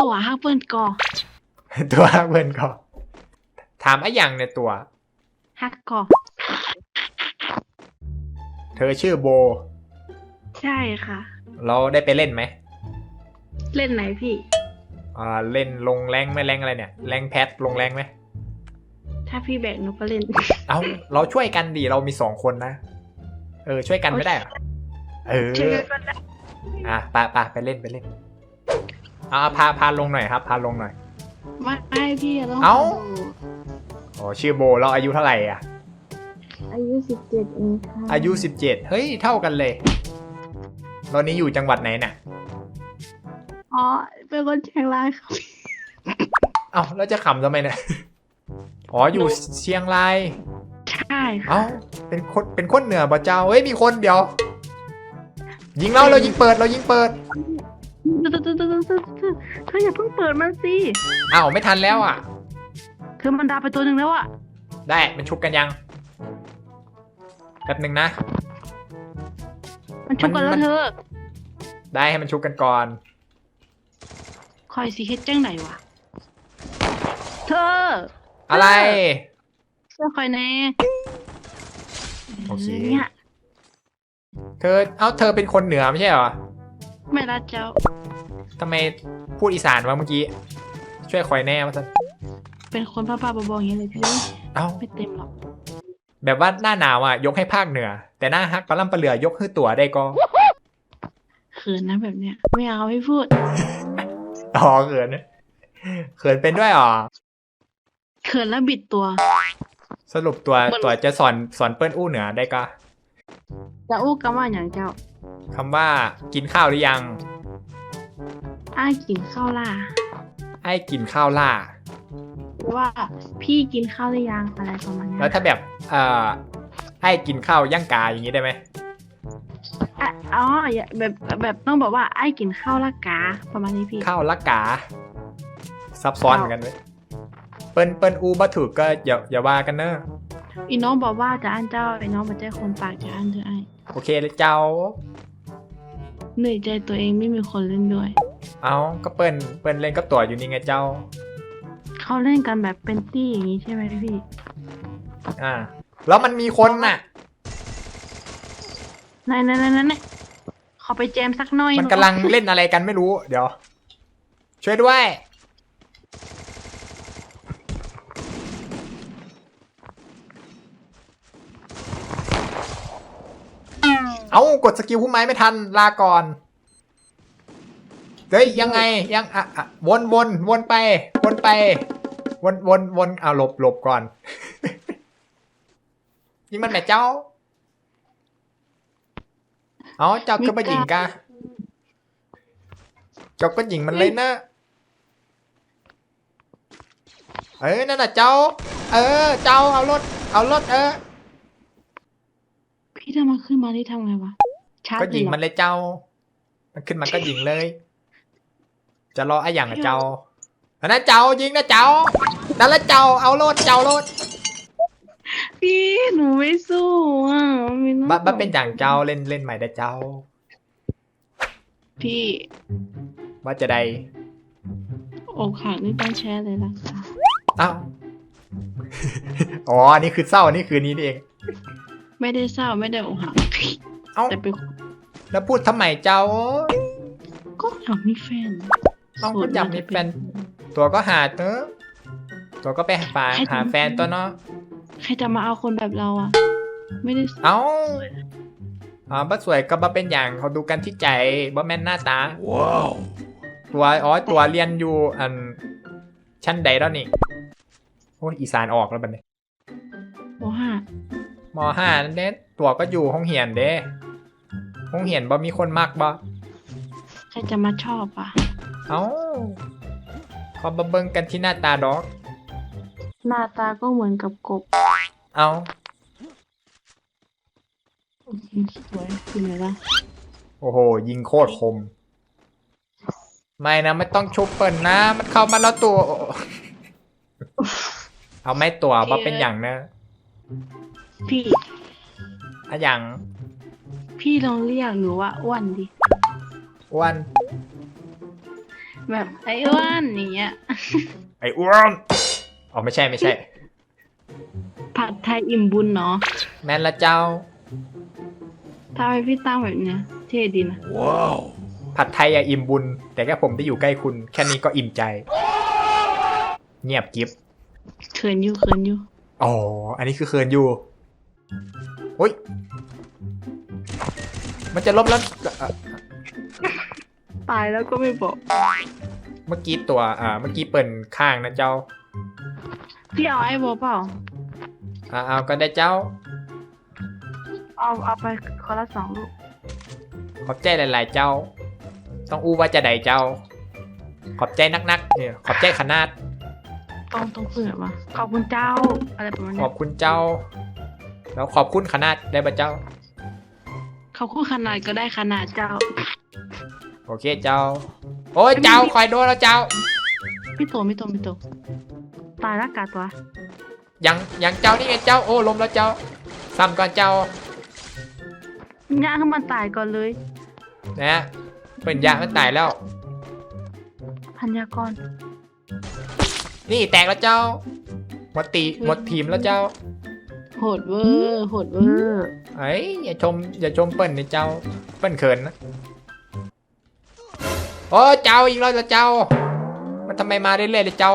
ตัวฮักเปิ้ลก่อตัวเพื่อนก็ถามไอ้หยังในตัวฮักก่อเธอชื่อโบ ใช่ค่ะ เราได้ไปเล่นไหม เล่นไหนพี่อ่าเล่นลงแรงไหม่แรงอะไรเนี่ย แรงแพทลงแรงไหมถ้าพี่แบกหนูก็เล่น เอาเราช่วยกันดิเรามีสองคนนะ เออ ช่วยกันไม่ได้เหรอเออช่วยกันก็ได้อะไปไปไปเล่นไปเล่นเอาเอาพาพาลงหน่อยครับ พาลงหน่อยไม่พี่ต้องเอ้า ดูอ๋อชื่อโบเราอายุเท่าไหร่อะ อายุสิบเจ็ดเองค่ะอายุสิบเจ็ดเฮ้ย เท่ากันเลย ตอนนี้อยู่จังหวัดไหนเนี่ยอ๋อเป็นคนเชียงรายค่ะเอ้าแล้วจะขำทำไมเนี่ยอ๋ออยู่เชียงราย ใช่ค่ะเอ้าเป็นคนเป็นคนเหนือป่ะเจ้า เฮ้ยมีคนเดียว ยิงเราเรายิงเปิดเรายิงเปิด เธออย่าเพิ่งเปิดมันสิอ้าวไม่ทันแล้วอะ คือมันดาไปตัวหนึ่งแล้วอะ ได้มันชุบกันยังแป๊บหนึ่งนะ มันชุบกันแล้วเธอ ได้ให้มันชุบกันก่อน คอยสีเฮ็ดจังไหนวะ เธอ อะไรเสื้อคอยแน่โอเคเนี่ยเธอ เอ้า เธอเป็นคนเหนือไม่ใช่เหรอ ไม่รักเจ้า ทำไมพูดอีสานวะเมื่อกี้ ช่วยคอยแน่มาสันเป็นคนบ้าๆบอๆอย่างนี้เลยพี่เอ้า ไม่เต็มหรอก แบบว่าหน้าหนาวอะ ยกให้ภาคเหนือ แต่หน้าฮักปลาล่ำปลาเหลือยกให้ตัวได้ก็ เขินนะแบบเนี้ย ไม่เอาไม่พูด อ๋อเขินเขินเป็นด้วยเหรอเขินแล้วบิดตัว สรุปตัวมันตัวจะสอนสอนเปิ้ลอู้เหนือได้ก็ จะอู้กันว่าอย่างเจ้าคำว่ากินข้าวหรือยัง อ้ายกินข้าวล่าไอ้กินข้าวล่า หรือว่าพี่กินข้าวหรือยังอะไรประมาณเนี้ยแล้วถ้าแบบเอ่อไอ้กินข้าวย่างกาอย่างนี้ได้ไหมอะอ๋ออย่าแบบแบบต้องบอกว่าไอ้ายกินข้าวละกา ประมาณนี้พี่ ข้าวละกา ซับซ้อนเหมือนกันเว้ยเปิ้ลเปิ้ลอูบัถูกก็อย่าอย่าว่ากันเนอะอีน้องบอกว่าจะอันเจ้าไอ้น้องมาใจคนปากจะอันเธอไอ้ โอเคเลยเจ้า เหนื่อยใจตัวเองไม่มีคนเล่นด้วย เอาก็เปิ้ลเปิ้ลเล่นกับตัวอยู่นี่ไงเจ้า เขาเล่นกันแบบเป็นตี้อย่างนี้ใช่ไหมพี่ อ่า แล้วมันมีคนน่ะไหนไหนไหนไหนไหนขอไปแจมสักหน่อยมันกำลังเล่นอะไรกันไม่รู้ เดี๋ยว ช่วยด้วย เอากดสกิลพุ่มไม้ไม่ทันลาก่อนเฮ้ยยังไงยังอะอะวนวนวนไป วนไป วนวนวนเอาหลบหลบก่อน ยิงมันแม่เจ้า เอาเจ้าก็ไปยิงกะเจ้าก็ยิงมันเลยนะเออนั่นน่ะเจ้า เออ เจ้าเอารถเอารถเออ พี่ถ้ามันขึ้นมานี่ทำไงวะชาร์จก็ยิงเลมันเหรอเลยเจ้า มันขึ้นมาก็ยิงเลย จะรอไอ้อย่างอะเจ้าอันนั้นเจ้ายิงนะเจ้านั่นแหละเจ้าเอารถเจ้ารถพี่หนูไม่สู้อะไม่น่าบ้าบ้าเป็นอย่างเจ้าเล่นเล่นใหม่ได้เจ้า พี่ ว่าจะได้อกหักนี่ต้องแชร์เลยล่ะค่ะอ้าวอ๋ออันนี่คือเศร้าอันนี่คือนี้นี่เอง ไม่ได้เศร้าไม่ได้อกหักเอ้าแต่เป็นแล้วพูดทำไมเจ้า ก็อยากมีแฟนต้องโสดอยากมีแฟนตัวก็หาเนอะตัวก็ไปหาหาแฟนตัวเนาะใครจะมาเอาคนแบบเราอะ ไม่ได้เอ้าอ๋อบ้าสวยก็บ้าเป็นอย่างเขาดูกันที่ใจบ้าแม่นหน้าตาว้าวตัวอ๋อตัวเรียนอยู่อันชั้นใดแล้วนี่โอ้ยอีสานออกแล้วบัดนี้โอ้ห้า มห้านั่นเด้ตัวก็อยู่ห้องเหียนเด้ห้องเหียนบ่มีคนมักบ่ใครจะมาชอบอะ เอ้าขอมาเบิ่งกันที่หน้าตาดอก หน้าตาก็เหมือนกับกบเอ้าอืมสวยเป็นไงล่ะโอ้โห ยิงโคตรคม ไม่นะ ไม่ต้องชุบเปิลนะ มันเข้ามาแล้วตัว เอาไม่ตัวว่าเป็นอย่างนะ พี่ อะอย่างพี่ลองเรียกหนูว่าอ้วนดิ อ้วนแบบไอ้อ้วนอย่างเงี้ย ไอ้อ้วนอ๋อไม่ใช่ไม่ใช่ ผัดไทยอิ่มบุญเนาะแม่นละเจ้าถ้าให้พี่ตั้งแบบเนี้ยเท่ดีนะ ผัดไทยอะอิ่มบุญ แต่แค่ผมได้อยู่ใกล้คุณ แค่นี้ก็อิ่มใจ เงียบกิฟเขินอยู่เขินอยู่ อ๋อ อันนี้คือเคินอยู่ อุ้ย มันจะลบแล้วเอ่อตายแล้วก็ไม่บอก เมื่อกี้ตัว อ่า เมื่อกี้เปิ่นข้างนะเจ้า พี่เอาไอ้โบเปล่า อ่าเอาก็ได้เจ้า เอาเอาไปคนละสองลูก ขอบใจหลาย ๆ เจ้า ต้องอู้ว่าจะใดเจ้า ขอบใจนักๆเนี่ยขอบใจขนาดต้องต้องพูดแบบว่าขอบคุณเจ้า อะไรประมาณขเนี้อยบคุณเจ้า แล้วขอบคุณขนาดได้ปะเจ้าขอบคุณขนาดก็ได้ขนาดเจ้า โอเคเจ้า โอ้ยเจ้าคอยโดนแล้วเจ้า พี่โตพี่โตพี่โตตายแล้วกาตัวยังยังเจ้านี่ไงเจ้าโอ้ล้มแล้วเจ้าซ้ำก่อนเจ้าย่างให้มันตายก่อนเลย นะฮะเป็นยามันตายแล้ว พันยากรนี่แตกแล้วเจ้าหมดตีหมดทีมแล้วเจ้า โหดเวอร์โหดเวอร์เอ้ยอย่าชมอย่าชมเปิ้ลนี่เจ้าเปิ้ลเขินนะโอ้เจ้าอีกแล้วเหรอเจ้า มันทำไมมาเรื่อยๆเลยเจ้า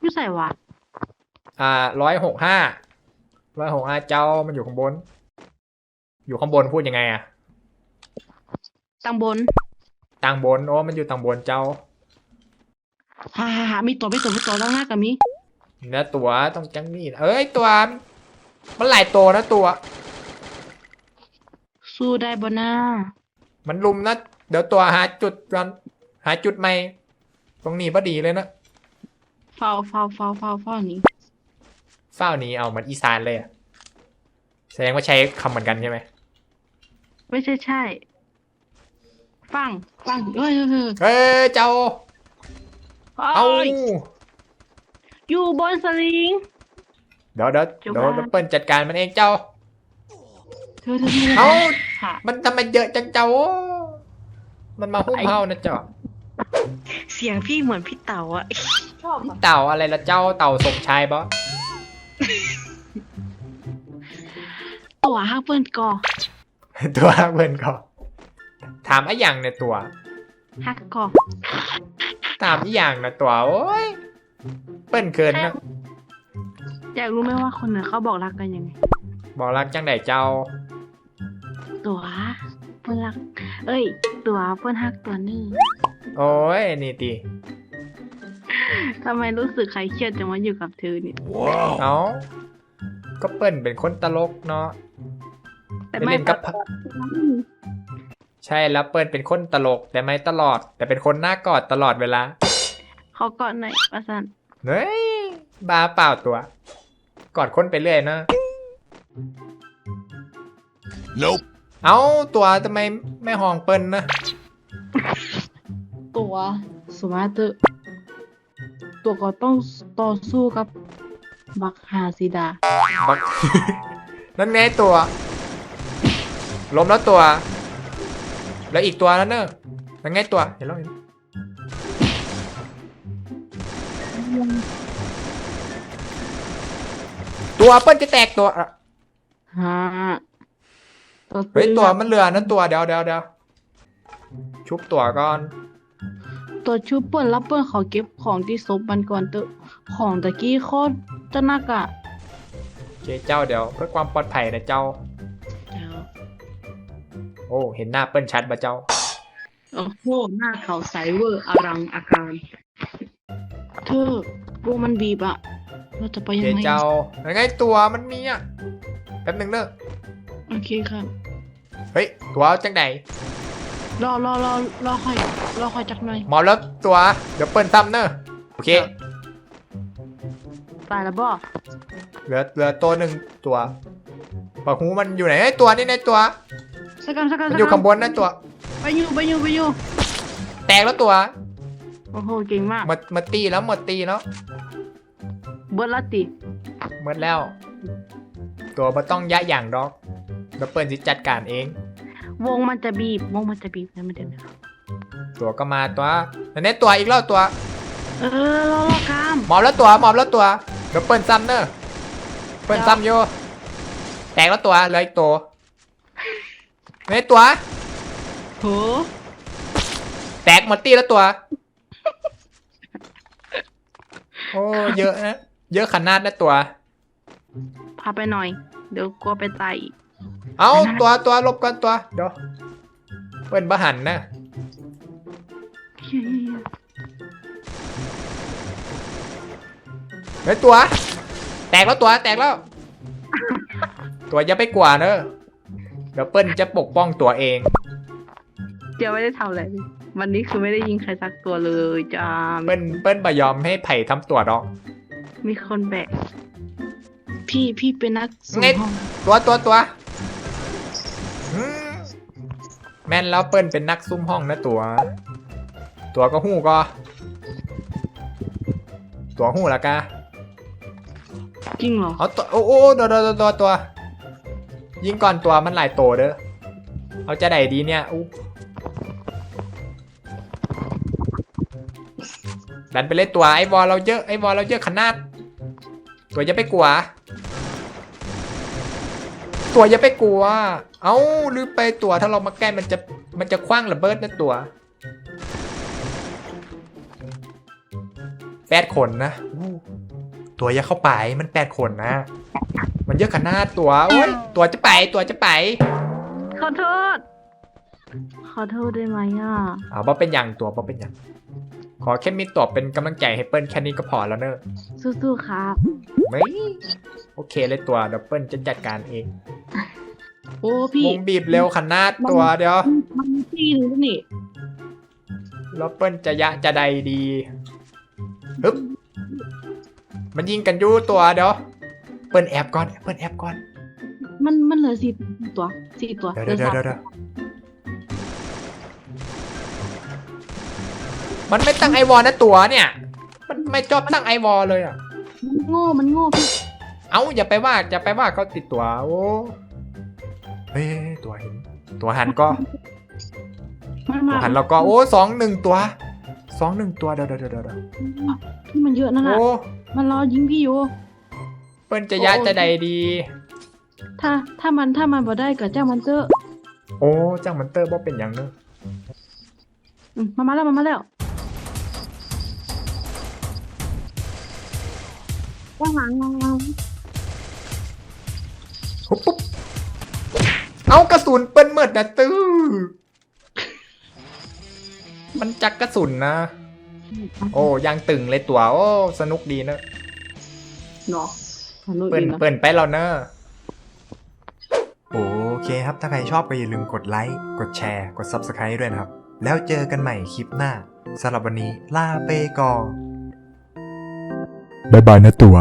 ไม่ใส่วะอ่าร้อยหกห้าร้อยหกห้าเจ้ามันอยู่ข้างบน อยู่ข้างบนพูดยังไงอะตังบนต่างบนโอ้มันอยู่ต่างบนเจ้าฮ่าฮ่าฮ่ามีตัวมีตัวมีตัวตั้งหน้ากับมี เนื้อตัวต้องจังนี่เอ้ยตัว มันหลายตัวนะตัว สู้ได้บนหน้า มันลุมนะ เดี๋ยวตัวหาจุดก่อนหาจุดใหม่ ตรงนี้พอดีเลยนะเฝ้าเฝ้าเฝ้าเฝ้าเฝ้านี้เฝ้าหนี้เอาเหมือนอีสานเลยอะแสดงว่าใช้คำเหมือนกันใช่ไหมไม่ใช่ใช่ ฟัง ฟังเฮ้ยเฮ้ยเฮ้ยเอ้ยเจ้า เอา เอ้ย อยู่บนสลิง เดี๋ยวเดี๋ยวเจ้าเดี๋ยวบ้านเดี๋ยวเปิ้ลจัดการมันเองเจ้า เธอเธอเธอเอาค่ะมันทำไมเยอะจังเจ้า มันมาหุ้มเฮานะเจ้าเสียงพี่เหมือนพี่เต๋าอะชอบอะเต่าอะไรละเจ้าเต่าสมชายบอตัวฮักเปิ้นกอตัวเพื่อนก็ถามไอ้อย่างเนี่ยตัวฮักกอถามไอ้อย่างนะตัวโอ้ย เปิ้ลเกินนะอยากรู้ไหมว่าคนเหนือเขาบอกรักกันยังไง บอกรักจังไดเจ้า ตัวเปิ้นรัก เอ้ย ตัวเปิ้นฮักตัวนี่โอ้ยนี่ตีทำไมรู้สึกใครเครียดจังว่าอยู่กับเธอเนี่ยเอาก็เปิ้ลเป็นคนตลกเนาะแต่ไปไม่เล่นกับพะใช่แล้วเปิ้ลเป็นคนตลกแต่ไม่ตลอด แต่เป็นคนหน้ากอดตลอดเวลา เขาก่อนหน่อยประสันเฮ้ยบ้าเปล่าตัว กอดคนไปเรื่อยนะ Nope. เอาตัวทำไมไม่ห้องเปิ้ลนะ ตัวสมาร์ตอตัวก็ต้องต่อสู้กับ บักฮาซิดา บัก นั่นไงตัว ล้มแล้วตัว แล้วอีกตัวแล้วเนอะนั่นไงตัว เห็นแล้วเห็น ตัวเปิ้ลจะแตกตัวอะฮะตัวเฮ้ยตัวมันเหลือนั่นตัวเดี๋ยวเดี๋ยวเดี๋ยวชุบตัวก่อน ตัวชูเปิ้ลแล้วเปิ้ลขอเก็บของที่ซบมันก่อนเตอะของตะกี้โคตรจะนักอะโอเคเจ้าเดี๋ยวเพื่อความปลอดภัยนะเจ้าเจ้า โอ้เห็นหน้าเปิ้ลชัดปะเจ้าโอ้โหหน้าเขาใสเวอร์อรังอาการเธอวงมันบีบอะ เราจะไปโอยัเคงไงเจ้ายังไงตัวมันมีอะแป๊บหนึงเนอะโอเคครับเฮ้ยตัวเอาจังไหนรอรอรอรอคอยรอคอยจักหน่อยหมอแล้วตัว เดี๋ยวเปิ้ลซ้ำเนอะโอเคตายแล้วบ่เหลือเหลือตัวหนึ่งตัวปากหูมันอยู่ไหนไอ้ยตัวนี่ในตัวสักกันสักกันมันสักอยู่กัข้างบนนะตัว ไปอยู่ไปอยู่ไปอยู่แตกแล้วตัวโอ้โหเก่งมากหมดหมดตีแล้วหมดตีแล้ว เบิร์ดละติหมดแล้ว ตัวมันต้องยะอย่างดอกเดี๋ยวเปิ้ลจะจัดการเอง วงมันจะบีบวงมันจะบีบนะมันเดี๋ยวนะตัวก็มาตัวอันนี้ตัวอีกแล้วตัว เออรอรอกามหมอบแล้วตัวหมอบแล้วตัวเดี๋ยวเปิ้ลซ้ำเนอะเปิ้ลซ้ำอยู่แตกแล้วตัวเหลยอีกตัวอันนี้ตัวโหแตกหมดตีแล้วตัว โอ้เยอะนะ เยอะขนาดนะตัว พาไปหน่อย เดี๋ยวกลัวไปตายอีก เอาตัวตัวหลบก่อนตัว เดี๋ยวเปิ้นบะหันนะเหี้ยเฮ้ยตัว แตกแล้วตัวแตกแล้ว ตัวอย่าไปกลัวเนอะเดี๋ยวเปิ้ลจะปกป้องตัวเอง เดี๋ยวไม่ได้ทำอะไรเลยวันนี้คือไม่ได้ยิงใครสักตัวเลยจ้าเปิ้ลเปิ้ลบะยอมให้ไผ่ทำตัวดอก มีคนแบก พี่พี่เป็นนักสุ่มไงห้องตัวตัวตัวอืมแม่นแล้วเปิ้ลเป็นนักซุ่มห้องนะตัว ตัวก็หู้ก็ ตัวหู้ละกะจริงเหรอ เอาตัวโอ้โอ้ตัวตัวตัวตัวตัวยิงก่อนตัวมันหลายโตเด้อเอาจะไหนดีเนี่ยอู้ ดันไปเลยตัวไอ้วอลเราเยอะไอ้วอลเราเยอะขนาด ตัวอย่าไปกลัว ตัวอย่าไปกลัว เอ้าลืมไปตัวถ้าเรามาใกล้มันจะมันจะคว้างระเบิดนะตัวแปดคนนะอู้ตัวอย่าเข้าไปมันแปดคนนะ มันเยอะขนาดตัวโอ้ยตัวจะไปตัวจะไปขอโทษ ขอโทษได้ไหมอะเอาบ่เป็นอย่างตัวบ่เป็นอย่างข อแค่มีตัวเป็นกำลังใจให้เปิ้ลแค่นี้ก็พอแล้วเนอะสู้ๆครับไม่โอเคเลยตัวเดี๋ยวเปิ้ลจะจัดการเองโอ้พี่วงบีบเร็วขนาดตัวเดี๋ยวมันมีที่หนึงนี่แล้วเปิ้ลจะยะจะใดดีฮึบมันยิงกันอยู่ตัวเดี๋ยวเปิ้ลแอบก่อนเปิ้ลแอบก่อน มันมันเหลือสี่ตัวสี่ตัวเดี๋ยวเดี๋ยวหลืเดี๋ยว มันไม่ตั้งไอวอลนะตัวเนี่ย มันไม่ชอบตั้งไอวอลเลยอะ มันโง่ มันโง่พี่เอ้าอย่าไปว่าอย่าไปว่าเขาติดตัวโอ้เฮ้ยตัวเห็นตัวหันก็มันตัมาวหันเราก็โอ้สองหนึ่งตัวสองหนึ่งตัวเดี๋ยวเดี๋ยวเดี๋ยวเดี๋ยวที่มันเยอะนั่นแหละโอ้มันรอยิงพี่อยู่ เปิ้ลจะยะจะใดดี ถ้าถ้ามันถ้ามันบ่ได้กับเจ้ามันเจอโอ้จ้างมันเตอร์บ่เป็นอย่างเนอะอืมมามาแล้วมามาแล้ว ว่างหลังวางหลังปุ๊บปุ๊บเอากระสุนเปิ้ลเมิดนะตื้อมันจักกระสุนนะ โอ้ยังตึงเลยตัวโอ้สนุกดีเนอะเนาะสนุกเปิ้ดีลนะเปิ้ลไปแล้วเนอะโอเคครับ ถ้าใครชอบก็อย่าลืมกดไลค์ กดแชร์ กด Subscribe ด้วยนะครับ แล้วเจอกันใหม่คลิปหน้าสำหรับวันนี้ลาไปก่อน บ๊ายบายนะตัว